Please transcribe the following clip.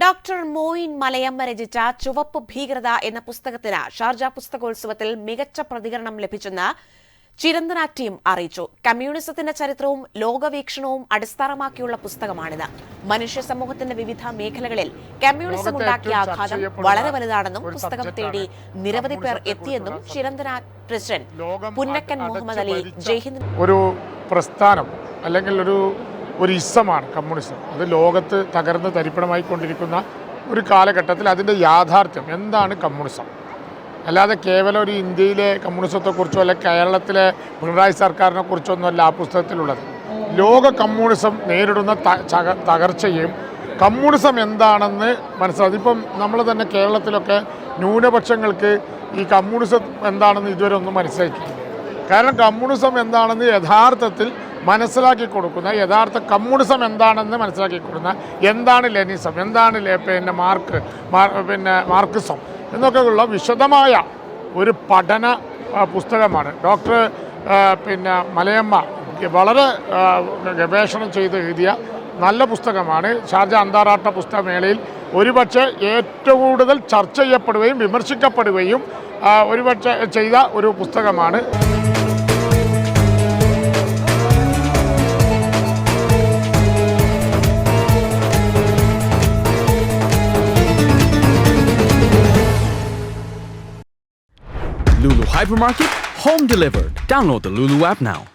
Doctor Moeen Malayamma രചിച്ച ചുവപ്പ് ഭീകരത എന്ന പുസ്തകത്തിന് ഷാർജ പുസ്തകോത്സവത്തിൽ മികച്ച പ്രതികരണം ലഭിച്ചെന്ന് ചിരന്തന ടീം അറിയിച്ചു. കമ്മ്യൂണിസത്തിന്റെ ചരിത്രവും ലോകവീക്ഷണവും അടിസ്ഥാനമാക്കിയുള്ള പുസ്തകമാണിത്. മനുഷ്യ സമൂഹത്തിന്റെ വിവിധ മേഖലകളിൽ കമ്മ്യൂണിസം ഉണ്ടാക്കിയ ആഘാതം വളരെ വലുതാണെന്നും പുസ്തകം തേടി നിരവധി പേർ എത്തിയെന്നും ചിരന്തന പ്രസിഡന്റ് പുന്നക്കൻ മുഹമ്മദ് അലി ജയ്ഹിന്ദ് ഒരു പ്രസ്ഥാനം അല്ലെങ്കിൽ ഒരു ഒരു ഇസമാണ് കമ്മ്യൂണിസം. അത് ലോകത്ത് തകർന്ന് തരിപ്പണമായിക്കൊണ്ടിരിക്കുന്ന ഒരു കാലഘട്ടത്തിൽ അതിന്റെ യാഥാർത്ഥ്യം എന്താണ് കമ്മ്യൂണിസം? അല്ലാതെ കേവലം ഒരു ഇന്ത്യയിലെ കമ്മ്യൂണിസത്തെക്കുറിച്ചോ അല്ലെങ്കിൽ കേരളത്തിലെ പിണറായി സർക്കാരിനെ കുറിച്ചോ ഒന്നുമല്ല ആ പുസ്തകത്തിലുള്ളത്. ലോക കമ്മ്യൂണിസം നേരിടുന്ന തകർച്ചയും കമ്മ്യൂണിസം എന്താണെന്ന് മനസ്സിലാക്കും ഇപ്പം നമ്മൾ തന്നെ കേരളത്തിലൊക്കെ ന്യൂനപക്ഷങ്ങൾക്ക് ഈ കമ്മ്യൂണിസം എന്താണെന്ന് ഇതുവരെ ഒന്നും മനസ്സിലാക്കി കാരണം കമ്മ്യൂണിസം എന്താണെന്ന് യഥാർത്ഥത്തിൽ മനസ്സിലാക്കി കൊടുക്കുന്ന യഥാർത്ഥ കമ്മ്യൂണിസം എന്താണെന്ന് മനസ്സിലാക്കി കൊടുക്കുന്ന എന്താണ് ലെനിസം എന്താണ് പിന്നെ മാർക്ക് മാർ- പിന്നെ മാർക്കിസം എന്നൊക്കെയുള്ള വിശദമായ ഒരു പഠന പുസ്തകമാണ്. ഡോക്ടർ പിന്നെ മലയമ്മ വളരെ ഗവേഷണം ചെയ്ത് എഴുതിയ നല്ല പുസ്തകമാണ്. ഷാർജ അന്താരാഷ്ട്ര പുസ്തകമേളയിൽ ഒരുപക്ഷെ ഏറ്റവും കൂടുതൽ ചർച്ച ചെയ്യപ്പെടുകയും വിമർശിക്കപ്പെടുകയും ഒരുപക്ഷെ ചെയ്ത ഒരു പുസ്തകമാണ്. Lulu Hypermarket, home delivered. Download the Lulu app now.